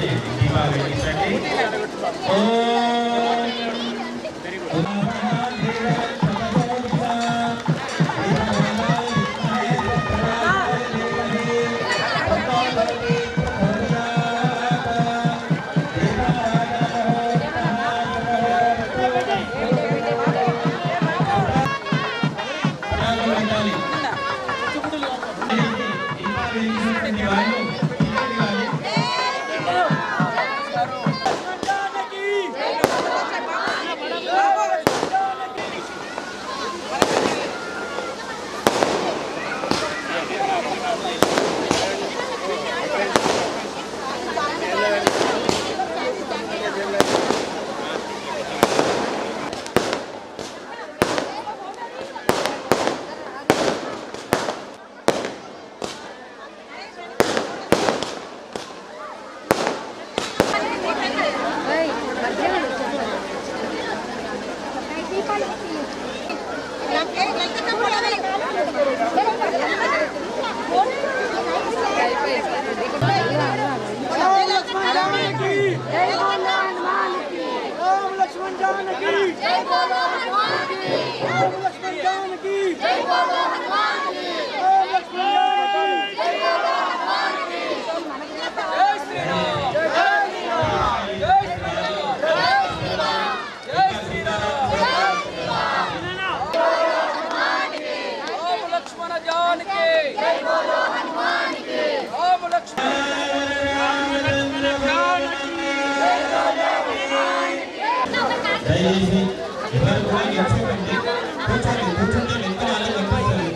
दिवाळीसाठी. yayi ya bar wani ya ce kan dai ko ta ne ko ta ne kana nan da kanka ne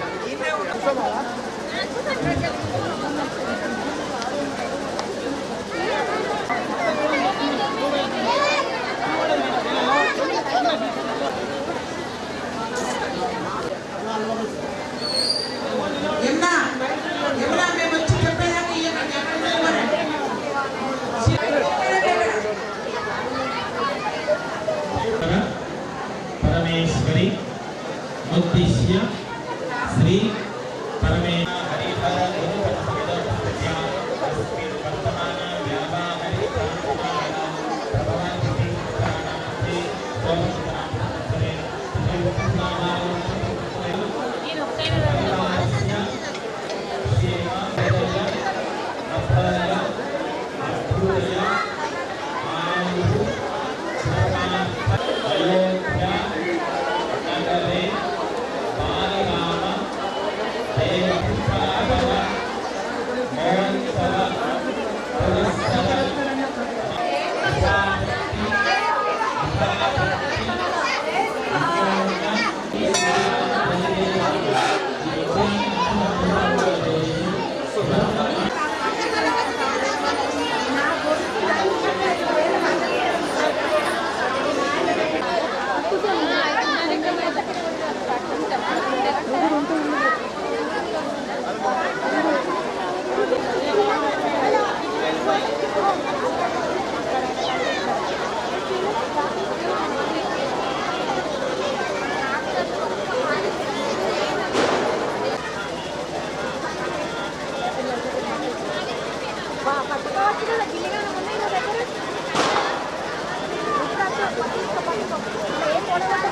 ఏం పొడవకుండా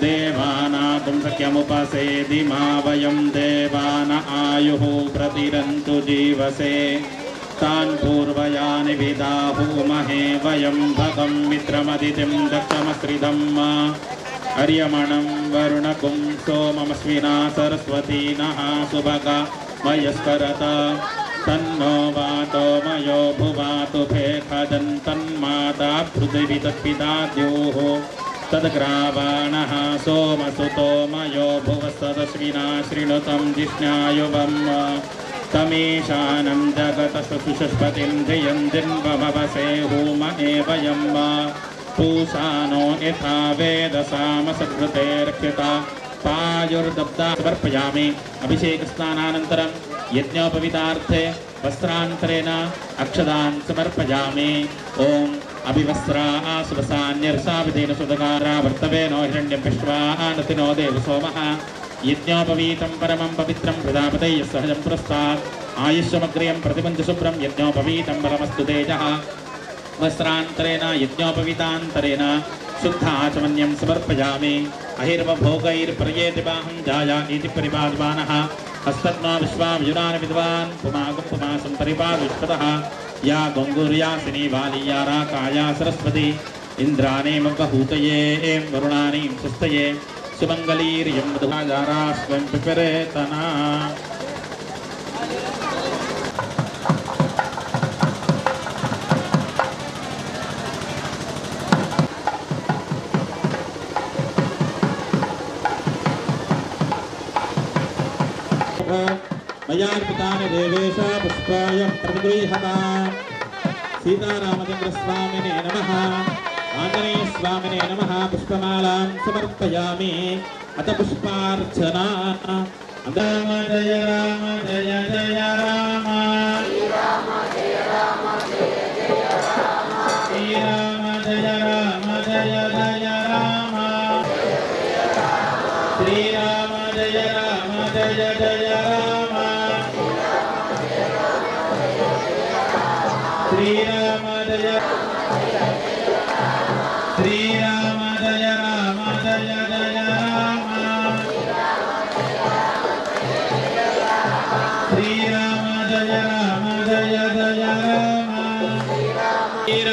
देवानाकुं शक्यमुपसेदि मा वयं देवान, आयुः प्रतिरन्तु जीवसे। तान् पूर्वयानि विदाहुमहे वयं भगं मित्रमदितिं दक्षमश्रिधम् अर्यमणं, वरुणकुं सोममस्विना सरस्वती नः सुभगा, मयस्करत। तन्नो वातो, मयो भुवातु भेखदन् तन्माता, पृथिवी तत्पिता, द्योः। तद्ग्रावाणः सोमसुतो मयो भुवस्तदश्विना शृणुतं जिष्ण्यायुवम् तमीशानं जगतसुषस्पतिं धियं जिन्वभवसे होम एव यं पूषानो यथा वेदसामसकृते रक्षिता पायुर्दब्दा समर्पयामि अभिषेकस्नानानन्तरं यज्ञोपवितार्थे वस्त्रान्तरेण अक्षदान् समर्पयामि ॐ अभिवस्त्रा सुवसान्यर्षाविधेन सुदकारा वर्तवेनो हिरण्यं विश्वा आनतिनो देवसोमः यज्ञोपवीतं परमं पवित्रं प्रजापतयः सहजं पुरस्तात् आयुष्यमग्र्यं प्रतिपञ्चशुभ्रं यज्ञोपवीतं परमस्तु तेजः वस्त्रान्तरेण यज्ञोपवीतान्तरेण शुद्धाचमन्यं समर्पयामि अहिर्वभोगैर्प्रयेति बाहं जाया इति परिपादमानः हस्तग्नो विश्वायुनानि विद्वान् पुमागं पुमासं परिपादविष्पतः या गंगूर्या सिनी या रा काया सरस्वती, इंद्राणीम बहूतये एम वरुणानीम सुस्तये सुमंगलीर्यं मधुभागारा स्वयं पिपरे तना मयार्पितानि देवेश पुष्पाय प्रतिगृहता సీతారామచంద్ర స్వామినే నమ. ఆంజనేయ స్వామినే నమ. పుష్పమాలాం సమర్పయామి. అత పుష్పార్చన. అందరామ జయ రామ జయ జయ రామ.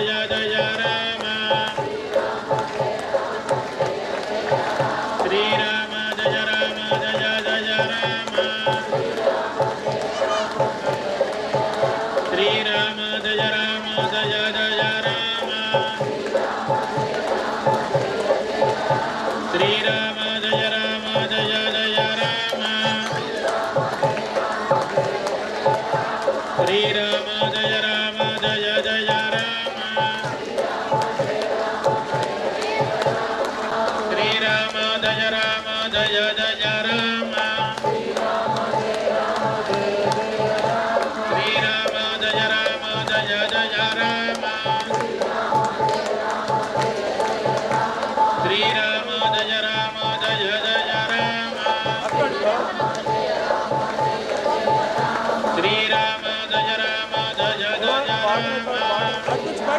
जय जय रे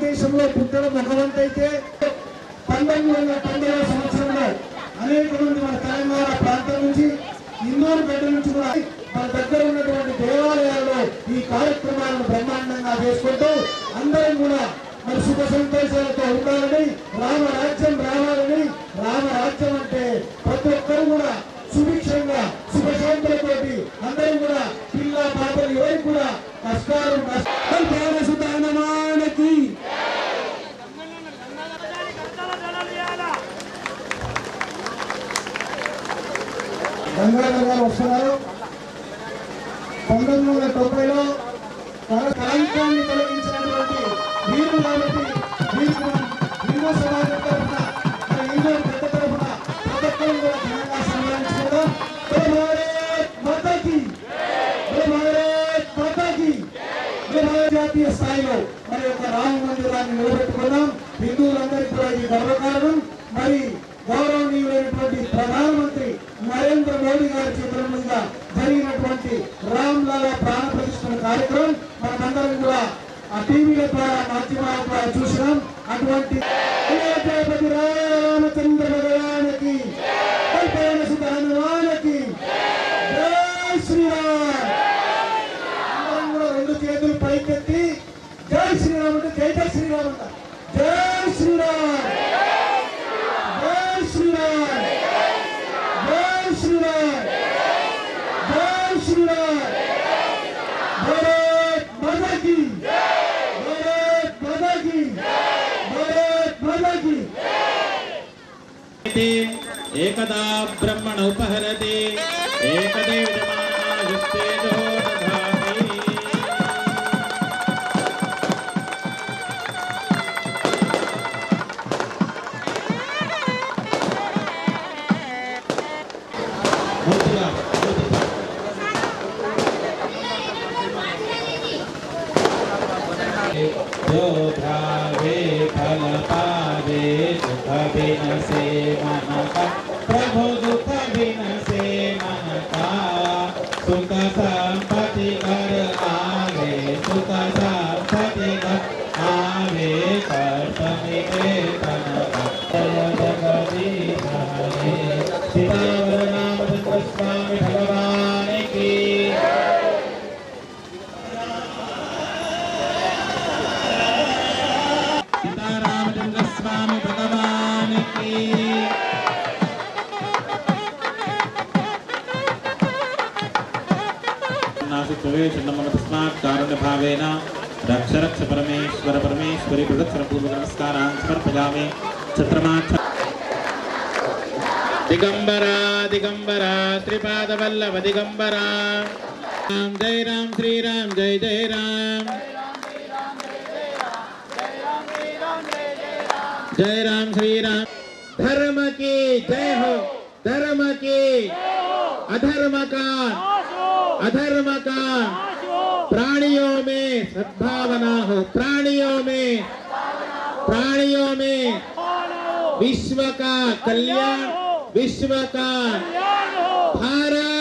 భారతదేశంలో పుట్టడం ఒక వంతైతే పంతొమ్మిది వందల తొంభై సంవత్సరంలో అనేక మంది మన తెలంగాణ ప్రాంతం నుంచి ఇందూరు గడ్డ నుంచి కూడా మన దగ్గర ఉన్నటువంటి దేవాలయాల్లో ఈ కార్యక్రమాలను బ్రహ్మాండంగా చేసుకుంటూ అందరం కూడా మరి సుఖ సంతోషాలతో ఉండాలని రామరాజ్యం రావాలని రామరాజ్యం అంటే ప్రతి ఒక్కరు కూడా సుభిక్షంగా సుఖశాంతులతోటి అందరం కూడా పిల్ల పాపలు ఎవరికి కూడా కష్టాలు నష్టాలు గంగాధర్ గారు వస్తున్నారు. పంతొమ్మిది వందల తొంభైలో కల- కళంకాన్ని తొలగించినటువంటి వీరు కాబట్టి వీరు హిందూ సమాజం తరఫున మన హిందూ పెద్ద తరఫున ప్రతి ఒక్కరు కూడా ఘనంగా సన్మానించుకుందాం జాతీయ స్థాయిలో మరి యొక్క రామ మందిరాన్ని నిలబెట్టుకున్నాం. హిందువులందరికీ కూడా ఇది గర్వకారణం. మరి మోడీ గారి చేతుల మీదుగా జరిగినటువంటి రామ్ లాలా ప్రాణ ప్రతిష్ఠన కార్యక్రమం మనమందరం కూడా ఆ టీవీల ద్వారా మాధ్యమాల ద్వారా చూసినాం. అటువంటి एकदा ब्रह्मण उपहरति एकदेवमानायुक्तेजो Thank you. बिन से मनता प्रभु दुख बिन से मनता सुख संपत्ति घर आवे, सुख संपत्ति घर आवे। कर्तव्य के तनता जय जगदीश हरे। सीतावर नाम स्वामी भगवान की सीतारामचंद्र स्वामी భావేన రక్ష రక్ష పరమేశ్వర పరమేశ్వరి ప్రదక్షిణపూర్వక నమస్కారాన్ సమర్పయామి. ఛత్రమాక్ష దిగంబరా దిగంబరా శ్రీపాదవల్లవ దిగంబరా. రామ్ జై రామ్ శ్రీరామ్ జై జై రామ్. జై రామ్ శ్రీరామ్ धर्म की जय हो। धर्म की अधर्म का अधर्म का प्राणियों में सद्भावना हो। प्राणियों में। प्राणियों में। विश्व का कल्याण। विश्व का भारत